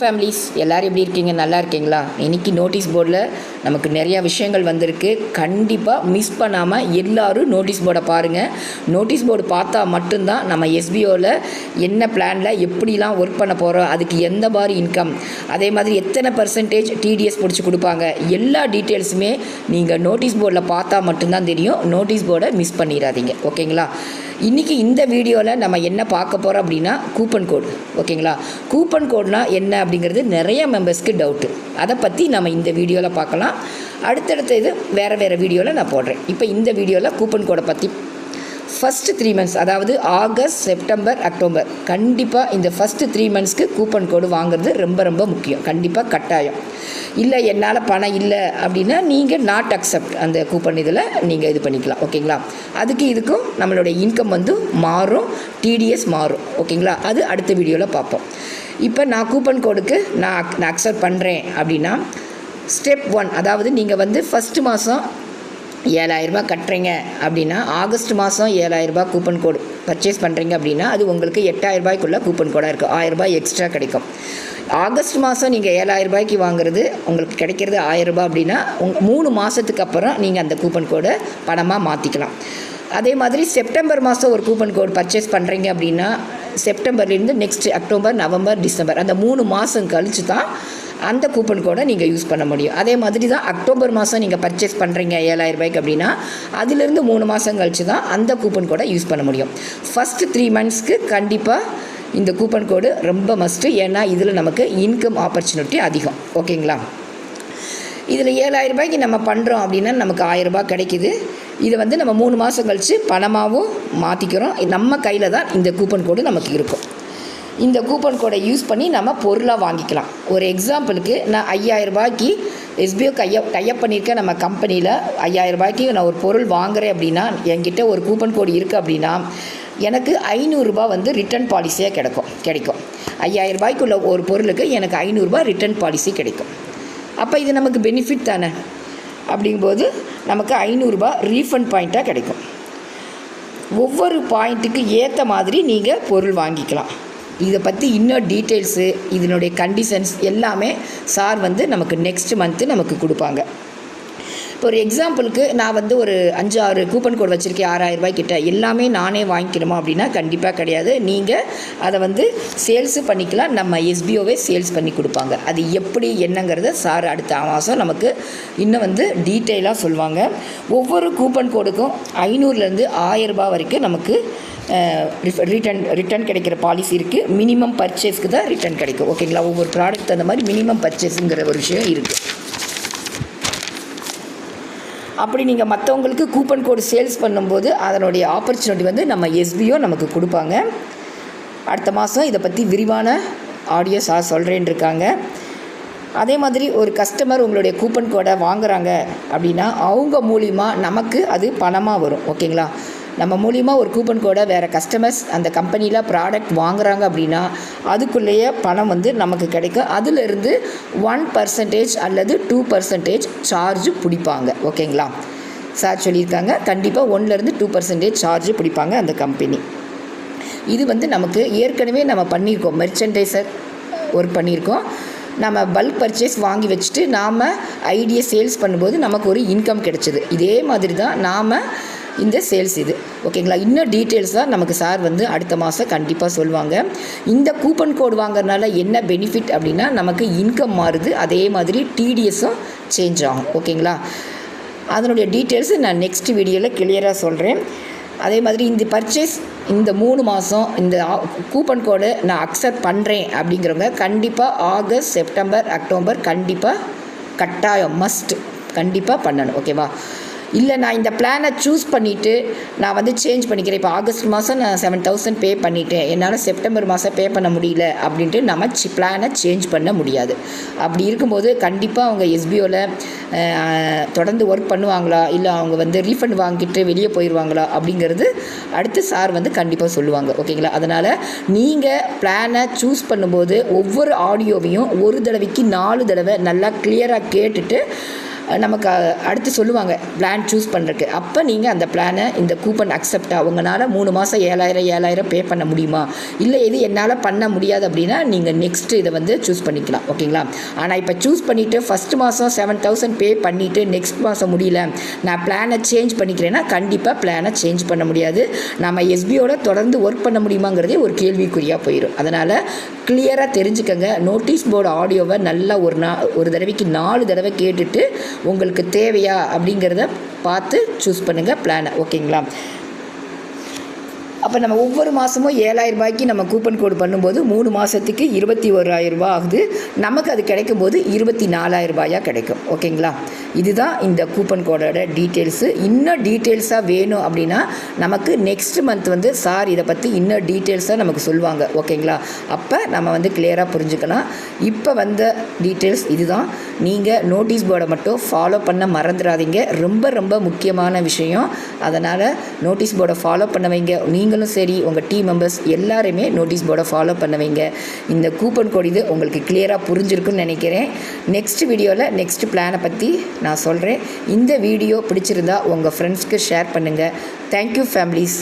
Families எல்லோரும் எப்படி இருக்கீங்க? நல்லா இருக்கீங்களா? இன்னைக்கு நோட்டீஸ் போர்டில் நமக்கு நிறையா விஷயங்கள் வந்திருக்கு. கண்டிப்பாக மிஸ் பண்ணாமல் எல்லோரும் நோட்டீஸ் போர்டை பாருங்கள் நோட்டீஸ் போர்டு பார்த்தா மட்டும்தான் நம்ம எஸ்பிஓவில் என்ன பிளானில் எப்படிலாம் ஒர்க் பண்ண போகிறோம் அதுக்கு எந்த மாதிரி இன்கம் அதே மாதிரி எத்தனை பர்சன்டேஜ் டிடிஎஸ் பிடிச்சி கொடுப்பாங்க? எல்லா டீட்டெயில்ஸுமே நீங்கள் நோட்டீஸ் போர்டில் பார்த்தா மட்டும்தான் தெரியும். நோட்டீஸ் போர்டை மிஸ் பண்ணிடாதீங்க. ஓகேங்களா? இன்றைக்கி இந்த வீடியோவில் நம்ம என்ன பார்க்க போகிறோம் அப்படின்னா கூப்பன் கோடு ஓகேங்களா? கூப்பன் கோட்னா என்ன அப்படிங்கிறது நிறைய மெம்பர்ஸ்க்கு டவுட்டு அதை பற்றி நம்ம இந்த வீடியோவில் பார்க்கலாம். அடுத்தடுத்த இது வேறு வேறு வீடியோவில் நான் போடுறேன். இப்போ இந்த வீடியோவில் கூப்பன் கோடை பற்றி ஃபஸ்ட்டு த்ரீ மந்த்ஸ் அதாவது ஆகஸ்ட் செப்டம்பர் அக்டோபர் கண்டிப்பாக இந்த ஃபஸ்ட்டு த்ரீ மந்த்ஸ்க்கு கூப்பன் கோடு வாங்குறது ரொம்ப ரொம்ப முக்கியம். கண்டிப்பாக கட்டாயம். இல்லை என்னால் பணம் இல்லை அப்படின்னா நீங்கள் நாட் அக்செப்ட் அந்த கூப்பன் இதில் நீங்கள் இது பண்ணிக்கலாம். ஓகேங்களா? அதுக்கு இதுக்கும் நம்மளுடைய இன்கம் வந்து மாறும் டிடிஎஸ் மாறும். ஓகேங்களா? அது அடுத்த வீடியோவில் பார்ப்போம். இப்போ நான் கூப்பன் கோடுக்கு நான் நான் அக்செப்ட் பண்ணுறேன் அப்படின்னா ஸ்டெப் ஒன் அதாவது நீங்கள் வந்து ஃபஸ்ட்டு மாதம் ஏழாயிரரூபா கட்டுறீங்க அப்படின்னா ஆகஸ்ட் மாதம் ஏழாயிரரூபா கூப்பன் கோடு பர்ச்சேஸ் பண்ணுறீங்க அப்படின்னா அது உங்களுக்கு எட்டாயிரரூபாய்க்குள்ளே கூப்பன் கோடாக இருக்குது ஆயிரரூபாய் எக்ஸ்ட்ரா கிடைக்கும். ஆகஸ்ட் மாதம் நீங்கள் ஏழாயிரம் ரூபாய்க்கு வாங்குறது உங்களுக்கு கிடைக்கிறது ஆயிரரூபா அப்படின்னா உங் மூணு மாதத்துக்கு அப்புறம் நீங்கள் அந்த கூப்பன் கோடை பணமாக மாற்றிக்கலாம் அதே மாதிரி செப்டம்பர் மாதம் ஒரு கூப்பன் கோட் பர்ச்சேஸ் பண்ணுறீங்க அப்படின்னா செப்டம்பர்லேருந்து நெக்ஸ்ட் அக்டோபர் நவம்பர் டிசம்பர் அந்த மூணு மாதம் கழித்து தான் அந்த கூப்பன் கோடை நீங்கள் யூஸ் பண்ண முடியும். அதே மாதிரி தான் அக்டோபர் மாதம் நீங்கள் பர்ச்சேஸ் பண்ணுறீங்க ஏழாயிரம் ரூபாய்க்கு அப்படின்னா அதிலிருந்து மூணு மாதம் கழித்து தான் அந்த கூப்பன் கோடை யூஸ் பண்ண முடியும். ஃபஸ்ட்டு த்ரீ மந்த்ஸ்க்கு கண்டிப்பாக இந்த கூப்பன் கோடு ரொம்ப மஸ்ட்டு ஏன்னா இதில் நமக்கு இன்கம் ஆப்பர்ச்சுனிட்டி அதிகம். ஓகேங்களா? இதில் ஏழாயிரம் ரூபாய்க்கு நம்ம பண்ணுறோம் அப்படின்னா நமக்கு ஆயிரரூபா கிடைக்குது. இதை வந்து நம்ம மூணு மாதம் கழித்து பணமாகவும் மாற்றிக்கிறோம் நம்ம கையில் தான் இந்த கூப்பன் கோடு நமக்கு இருக்கும். இந்த கூப்பன் கோடை யூஸ் பண்ணி நம்ம பொருளாக வாங்கிக்கலாம். ஒரு எக்ஸாம்பிளுக்கு நான் ஐயாயிரம் ரூபாய்க்கு எஸ்பிஓ கைய டைப் பண்ணியிருக்கேன் நம்ம கம்பெனியில் ஐயாயிரம் ரூபாய்க்கு நான் ஒரு பொருள் வாங்குகிறேன் அப்படின்னா என்கிட்ட ஒரு கூப்பன் கோடு இருக்குது அப்படின்னா எனக்கு ஐநூறுரூபா வந்து ரிட்டர்ன் பாலிசியாக கிடைக்கும் கிடைக்கும். ஐயாயிரம் ரூபாய்க்குள்ள ஒரு பொருளுக்கு எனக்கு ஐநூறுரூபா ரிட்டர்ன் பாலிசி கிடைக்கும். அப்போ இது நமக்கு பெனிஃபிட் தானே? அப்படிங்கும்போது நமக்கு ஐநூறுரூபா ரீஃபண்ட் பாயிண்ட்டாக கிடைக்கும். ஒவ்வொரு பாயிண்ட்டுக்கு ஏற்ற மாதிரி நீங்கள் பொருள் வாங்கிக்கலாம். இதை பற்றி இன்னும் டீட்டெயில்ஸு இதனுடைய கண்டிஷன்ஸ் எல்லாமே சார் வந்து நமக்கு நெக்ஸ்ட் மந்த்து நமக்கு கொடுப்பாங்க. இப்போ ஒரு எக்ஸாம்பிளுக்கு நான் வந்து ஒரு அஞ்சு ஆறு கூப்பன் கோட் வச்சுருக்கேன் ஆறாயிரம் ரூபாய் கிட்ட. எல்லாமே நானே வாங்கிக்கணுமா அப்படின்னா கண்டிப்பாக கிடையாது. நீங்கள் அதை வந்து சேல்ஸு பண்ணிக்கலாம். நம்ம எஸ்பிஓவே சேல்ஸ் பண்ணி கொடுப்பாங்க. அது எப்படி என்னங்கிறத சார் அடுத்த மாதம் நமக்கு இன்னும் வந்து டீட்டெயிலாக சொல்லுவாங்க ஒவ்வொரு கூப்பன் கோடுக்கும் ஐநூறுலேருந்து ஆயிரம் ரூபாய் வரைக்கும் நமக்கு ரிட்டன் ரிட்டன் கிடைக்கிற பாலிசி இருக்குது மினிமம் பர்ச்சேஸ்க்கு தான் ரிட்டன் கிடைக்கும். ஓகேங்களா ஒவ்வொரு ப்ராடக்ட் அந்த மாதிரி மினிமம் பர்ச்சேஸுங்கிற ஒரு விஷயம் இருக்குது அப்படி நீங்கள் மற்றவங்களுக்கு கூப்பன் கோடு சேல்ஸ் பண்ணும்போது அதனுடைய ஆப்பர்ச்சுனிட்டி வந்து நம்ம எஸ்பிஓ நமக்கு கொடுப்பாங்க. அடுத்த மாதம் இதை பற்றி விரிவான ஆடியோ சார் சொல்கிறேன் இருக்காங்க. அதே மாதிரி ஒரு கஸ்டமர் உங்களுடைய கூப்பன் கோடை வாங்குறாங்க அப்படின்னா அவங்க மூலிமா நமக்கு அது பணமாக வரும். ஓகேங்களா? நம்ம மூலியமாக ஒரு கூப்பன் கோடை வேறு கஸ்டமர்ஸ் அந்த கம்பெனியில் ப்ராடக்ட் வாங்குகிறாங்க அப்படின்னா அதுக்குள்ளேயே பணம் வந்து நமக்கு கிடைக்கும். அதிலிருந்து ஒன் பர்சன்டேஜ் அல்லது டூ பர்சன்டேஜ் சார்ஜ் பிடிப்பாங்க. ஓகேங்களா? சார் சொல்லியிருக்காங்க. கண்டிப்பாக ஒன்லேருந்து டூ பர்சன்டேஜ் சார்ஜ் பிடிப்பாங்க அந்த கம்பெனி இது வந்து நமக்கு ஏற்கனவே நம்ம பண்ணியிருக்கோம். மெர்ச்சன்டைசர் ஒர்க் பண்ணியிருக்கோம். நம்ம பல்க் பர்ச்சேஸ் வாங்கி வச்சுட்டு நாம் ஐடியை சேல்ஸ் பண்ணும்போது நமக்கு ஒரு இன்கம் கிடைச்சிது. இதே மாதிரி தான் நாம் இந்த சேல்ஸ் இது. ஓகேங்களா இன்னும் டீட்டெயில்ஸாக நமக்கு சார் வந்து அடுத்த மாதம் கண்டிப்பாக சொல்லுவாங்க இந்த கூப்பன் கோடு வாங்குறதுனால என்ன பெனிஃபிட் அப்படின்னா நமக்கு இன்கம் மாறுது. அதே மாதிரி டிடிஎஸும் சேஞ்ச் ஆகும். ஓகேங்களா அதனுடைய டீட்டெயில்ஸ் நான் நெக்ஸ்ட் வீடியோவில் கிளியராக சொல்கிறேன் அதே மாதிரி இந்த பர்ச்சேஸ் இந்த மூணு மாதம் இந்த கூப்பன் கோடு நான் அக்செப்ட் பண்ணுறேன் அப்படிங்கிறவங்க கண்டிப்பாக ஆகஸ்ட் செப்டம்பர் அக்டோபர் கண்டிப்பாக கட்டாயம் மஸ்ட் கண்டிப்பாக பண்ணணும். ஓகேவா இல்லை நான் இந்த பிளானை சூஸ் பண்ணிவிட்டு நான் வந்து சேஞ்ச் பண்ணிக்கிறேன். இப்போ ஆகஸ்ட் மாதம் நான் செவன் தௌசண்ட் பே பண்ணிட்டேன். என்னால் செப்டம்பர் மாதம் பே பண்ண முடியல அப்படின்ட்டு நம்ம சி பிளானை சேஞ்ச் பண்ண முடியாது. அப்படி இருக்கும்போது கண்டிப்பாக அவங்க எஸ்பிஓவில் தொடர்ந்து ஒர்க் பண்ணுவாங்களா? இல்லை அவங்க வந்து ரீஃபண்ட் வாங்கிட்டு வெளியே போயிடுவாங்களா அப்படிங்கிறது அடுத்து சார் வந்து கண்டிப்பாக சொல்லுவாங்க. ஓகேங்களா அதனால் நீங்கள் பிளானை சூஸ் பண்ணும்போது ஒவ்வொரு ஆடியோவையும் ஒரு தடவைக்கு நாலு தடவை நல்லா கிளியராக கேட்டுட்டு நமக்கு அடுத்து சொல்லுவாங்க பிளான் சூஸ் பண்ணுறதுக்கு அப்போ நீங்கள் அந்த பிளானை இந்த கூப்பன் அக்செப்ட் அவங்களால மூணு மாதம் ஏழாயிரம் ஏழாயிரம் பே பண்ண முடியுமா? இல்லை இது என்னால் பண்ண முடியாது அப்படின்னா நீங்கள் நெக்ஸ்ட்டு இதை வந்து சூஸ் பண்ணிக்கலாம் ஓகேங்களா ஆனால் இப்போ சூஸ் பண்ணிவிட்டு ஃபஸ்ட் மாதம் செவன் தௌசண்ட் பே பண்ணிவிட்டு நெக்ஸ்ட் மாதம் முடியல நான் பிளானை சேஞ்ச் பண்ணிக்கிறேன்னா கண்டிப்பாக பிளானை சேஞ்ச் பண்ண முடியாது. நம்ம எஸ்பியோட தொடர்ந்து ஒர்க் பண்ண முடியுமாங்கிறதே ஒரு கேள்விக்குறியாக போயிடும் அதனால் கிளியராக தெரிஞ்சுக்கங்க. நோட்டீஸ் போர்டு ஆடியோவை நல்லா ஒரு நா ஒரு தடவைக்கு நாலு தடவை கேட்டுட்டு உங்களுக்கு தேவையா அப்படிங்கிறத பார்த்து சூஸ் பண்ணுங்கள் பிளானை ஓகேங்களா? அப்போ நம்ம ஒவ்வொரு மாதமும் ஏழாயிரம் ரூபாய்க்கு நம்ம கூப்பன் கோடு பண்ணும்போது மூணு மாதத்துக்கு இருபத்தி ஓராயிரம் ரூபாய் ஆகுது. நமக்கு அது கிடைக்கும் போது இருபத்தி நாலாயிரம் ரூபாயாக கிடைக்கும். ஓகேங்களா? இதுதான் இந்த கூப்பன் கோடோட டீட்டெயில்ஸு இன்னும் டீட்டெயில்ஸாக வேணும் அப்படின்னா நமக்கு நெக்ஸ்ட் மந்த் வந்து சார் இதை பற்றி இன்னும் டீட்டெயில்ஸாக நமக்கு சொல்லுவாங்க. ஓகேங்களா? அப்போ நம்ம வந்து கிளியராக புரிஞ்சுக்கலாம். இப்போ வந்த டீட்டெயில்ஸ் இதுதான். நீங்கள் நோட்டீஸ் போர்டை மட்டும் ஃபாலோ பண்ண மறந்துடாதீங்க. ரொம்ப ரொம்ப முக்கியமான விஷயம். அதனால் நோட்டீஸ் போர்டை ஃபாலோ பண்ண வைங்க. நீங்களும் சரி உங்கள் டீம் மெம்பர்ஸ் எல்லாருமே நோட்டீஸ் போர்டை ஃபாலோ பண்ண வைங்க இந்த கூப்பன் கோட் இது உங்களுக்கு கிளியராக புரிஞ்சிருக்குன்னு நினைக்கிறேன். நெக்ஸ்ட் வீடியோவில் நெக்ஸ்ட் பிளானை பற்றி நான் சொல்கிறேன் இந்த வீடியோ பிடிச்சிருந்தா உங்கள் ஃப்ரெண்ட்ஸ்க்கு ஷேர் பண்ணுங்கள் தேங்க்யூ ஃபேமிலிஸ்